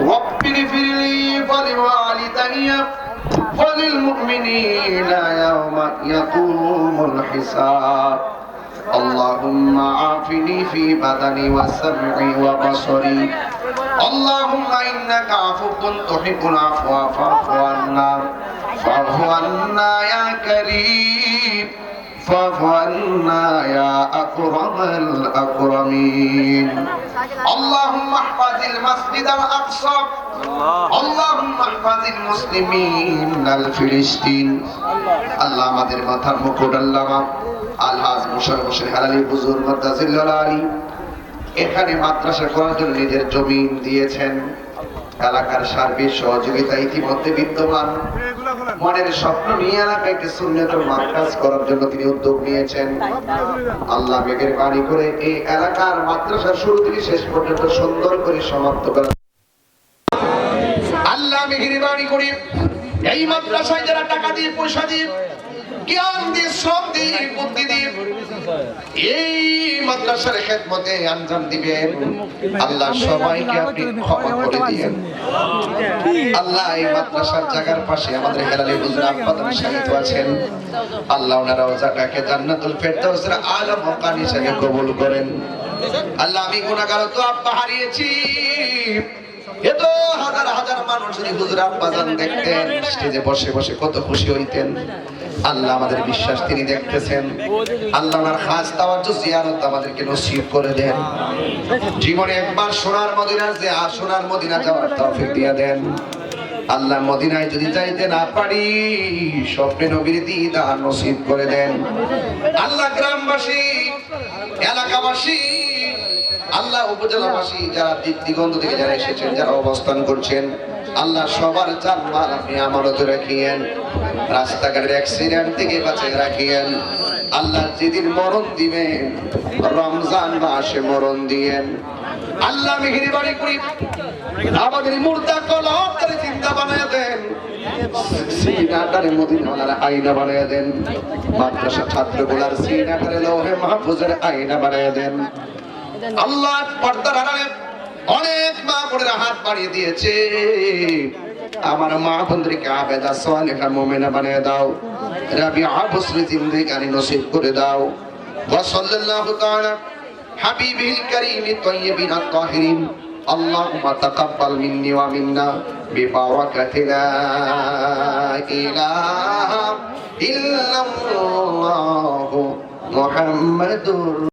رب اغفر لي ولوالدي وللمؤمنين يوم يقوم الحساب اللهم عافني في بدني وسمعي وبصري اللهم انك عفو تحب العفو فاعف عنا فاعف عنا يا كريم فاعف عنا يا اكرم الاكرمين اللهم احفظ المسجد الاقصى اللهم احفظ المسلمين الفلسطين আল্লাহ আমাদের মাথার মুকুট আল্লামা আলহাজ মুশারফ হোসেন হালালি হুজুর মাদ্রাসিল্লাহ আলী এখানে মাদ্রাসা করার জন্য নিজের জমিন দিয়েছেন এলাকার সার্বিক সহযোগিতা ইতিমধ্যে বিদ্যমান মনের স্বপ্ন নিয়ে এলাকায় একটি সুন্নতের মার্কাজ করার জন্য তিনি উদ্যোগ নিয়েছেন। আল্লাহ মেঘের বাণী করে এই এলাকার মাদ্রাসা শুরু থেকে শেষ পর্যন্ত সুন্দর করে সমাপ্ত করা। আল্লাহ মেঘের বাণী করে এই মাদ্রাসায় যারা টাকা দিয়ে পয়সা দিয়ে জ্ঞান দিয়ে শ্রম দিয়ে বুদ্ধি দিয়ে এই মাদ্রাসার খেদমতে আঞ্জাম দিবেন। আল্লাহ সবাইকে আপনি ক্ষমা করে দিয়েন। আল্লাহ এই মাদ্রাসার জায়গার পাশে আমাদের হেলালি হুজুর আব্বাদান সাহিত্য আছেন। আল্লাহ ওনারা জায়গাকে জান্নাতুল ফেরদাউসের আলা মকান হিসেবে কবুল করেন। আল্লাহ আমি গুনাহগার তো আব্বা হারিয়েছি। এত হাজার হাজার মানুষ যদি হুজুর আব্বাজান দেখতেন, স্টেজে বসে বসে কত খুশি হইতেন। আল্লাহ আমাদের বিশ্বাস তিনি দেখতেছেন। আল্লাহ ওনার খাস তাওয়াজ্জ জিয়ারত আমাদেরকে নসিব করে দেন। জীবনে একবার সোনার মদিনার যে সোনার মদিনা যাওয়ার তৌফিক দিয়ে দেন। আল্লাহ মদিনায় যদি যাইতে না পারি, স্বপ্নে নবীর দিদার নসিব করে দেন। আল্লাহ গ্রামবাসী, এলাকাবাসী, আল্লাহ উপজেলাবাসী, যারা দিক দিগন্ত থেকে যারা এসেছেন, যারা অবস্থান করছেন আল্লাহ সবার জানমাল আপনি আমানতে রাখিয়েন। রাস্তাঘাটের অ্যাক্সিডেন্ট থেকে বাঁচিয়ে রাখিয়েন। আল্লাহ যেদিন মরণ দিবেন, রমজান মাসে মরণ দিয়েন। আল্লাহ মেহেরি বাড়ি করি। আমাদের মুর্দা কলহরে চিন্তা বানিয়ে দেন। আল্লাহ পর্দার বাড়িয়ে দিয়েছে। আমার মা বন্ধুকে আবেদা সালেহা মোমেনা বানিয়ে দাও। রাবি আবসরি জিন্দেগানি নসিব করে দাও। ওয়াসাল্লাল্লাহু তাআলা হাবিবিল কারীম তাইয়্যিবিন আত-তাহিরিন আল্লাহুম্মা তাকাব্বাল মিন্নি ওয়া মিন্না বিবারাকাতিলা ইলাহা ইল্লাল্লাহু মুহাম্মাদুর